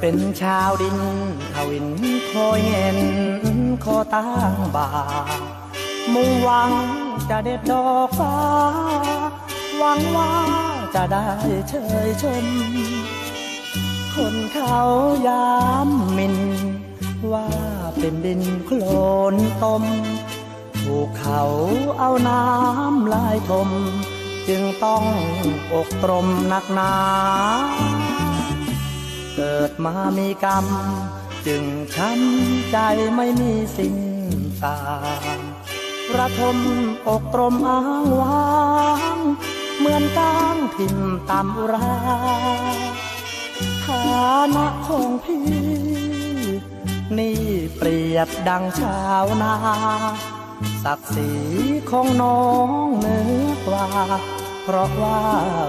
เป็นชาวดินทวินคอยเงินขอตั้งบ่ามุ่งหวังจะเด็ดดอกฟ้า หวังว่าจะได้เชยชม คนเขายามมิน ว่าเป็นดินโคลนตมถูกเขาเอาน้ำลายทม จึงต้องอกตรมหนักหนา เกิดมามีกรรม จึงช้ำใจไม่มีสิ่งตามระทมอกตรมอ้างว้างเหมือนก้างทิ่มตามอุราฐานะของพี่ นี่เปรียบดังชาวนาศักดิ์ศรีของน้องเหนือกว่า เพราะว่า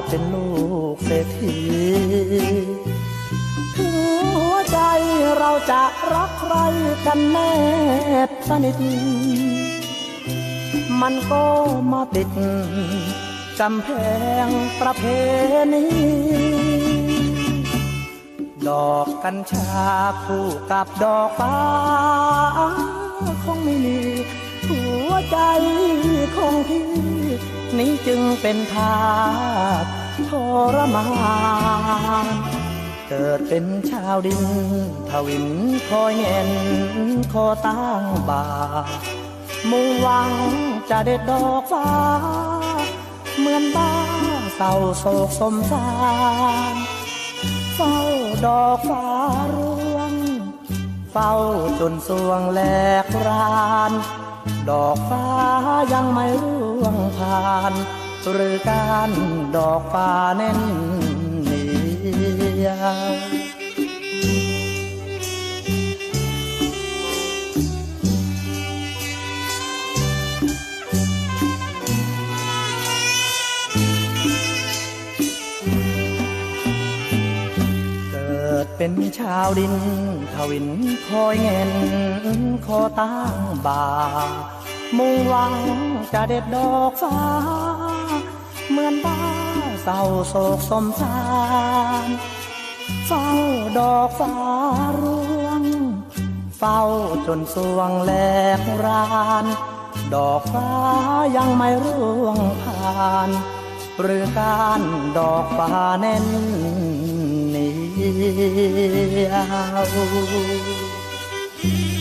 เป็นลูกเศรษฐี หัวใจเราจะรักใครกันแนบสนิท มันก็มาติดกำแพงประเพณีดอกกัญชาคู่กับดอกฟ้าคงไม่มีหัวใจของพี่ นี้จึงเป็นทาสทรมาน เกิดเป็นชาวดินทวินคอยเงินคอตั้งบ่ามุ่งหวังจะเด็ดดอกฟ้า เหมือนบ้าเศร้าโศกสมสารเฝ้าดอกฟ้าร่วง เฝ้าจนสวงแหลกราน ดอกฟ้ายังไม่ร่วงผ่าน หรือการดอกฟ้าเน้น เป็นชาวดินทวินคอยเงินขอตั้งบา มุ่งหวังจะเด็ดดอกฟ้า เหมือนบ้าเศร้าโศกสมสารเฝ้าดอกฟ้าร่วง เฝ้าจนสวงแหลกราน ดอกฟ้ายังไม่ร่วงผ่าน หรือการดอกฟ้าแน่น เหนียว